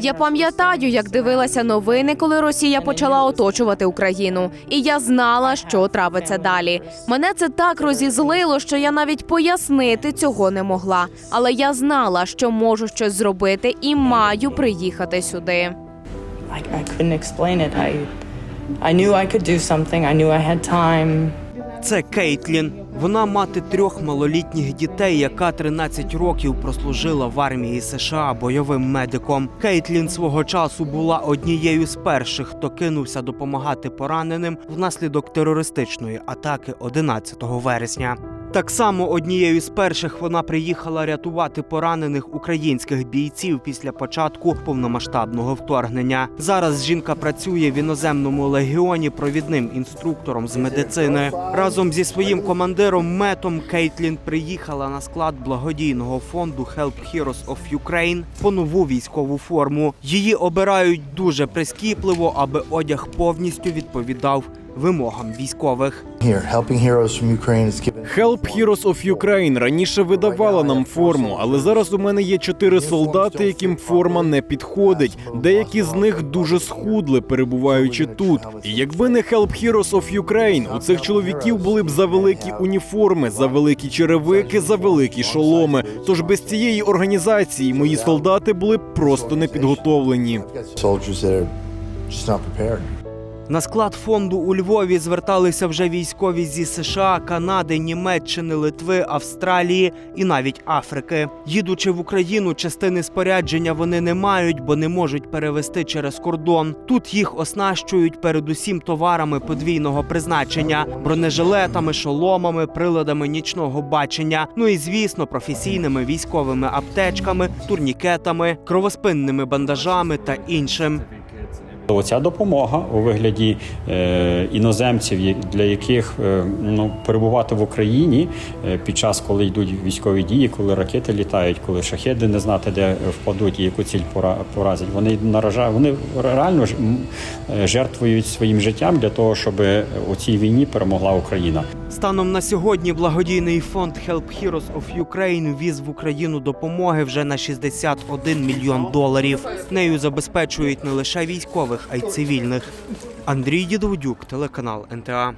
Я пам'ятаю, як дивилася новини, коли Росія почала оточувати Україну, і я знала, що трапиться далі. Мене це так розізлило, що я навіть пояснити цього не могла. Але я знала, що можу щось зробити і маю приїхати сюди. I, I couldn't explain it. I, I knew I could do something. I knew I had time. Це Кейтлін. Вона мати трьох малолітніх дітей, яка 13 років прослужила в армії США бойовим медиком. Кейтлін свого часу була однією з перших, хто кинувся допомагати пораненим внаслідок терористичної атаки 11 вересня. Так само однією з перших вона приїхала рятувати поранених українських бійців після початку повномасштабного вторгнення. Зараз жінка працює в іноземному легіоні провідним інструктором з медицини. Разом зі своїм командиром Метом Кейтлін приїхала на склад благодійного фонду Help Heroes of Ukraine по нову військову форму. Її обирають дуже прискіпливо, аби одяг повністю відповідав вимогам військових. Help Heroes of Ukraine раніше видавала нам форму, але зараз у мене є чотири солдати, яким форма не підходить. Деякі з них дуже схудли, перебуваючи тут. І якби не Help Heroes of Ukraine, у цих чоловіків були б завеликі уніформи, завеликі черевики, завеликі шоломи. Тож без цієї організації мої солдати були б просто не На склад фонду у Львові зверталися вже військові зі США, Канади, Німеччини, Литви, Австралії і навіть Африки. Їдучи в Україну, частини спорядження вони не мають, бо не можуть перевести через кордон. Тут їх оснащують передусім товарами подвійного призначення: бронежилетами, шоломами, приладами нічного бачення. Ну і звісно, професійними військовими аптечками, турнікетами, кровоспинними бандажами та іншим. Оця допомога у вигляді е, іноземців, для яких е, ну, перебувати в Україні е, під час, коли йдуть військові дії, коли ракети літають, коли шахеди не знати, де впадуть і яку ціль пора- поразять. Вони наражають, вони реально жертвують своїм життям для того, щоб у цій війні перемогла Україна. Станом на сьогодні благодійний фонд Help Heroes of Ukraine віз в Україну допомоги вже на 61 мільйон доларів. Нею забезпечують не лише військових, а й цивільних. Андрій Дідовдюк, телеканал НТА.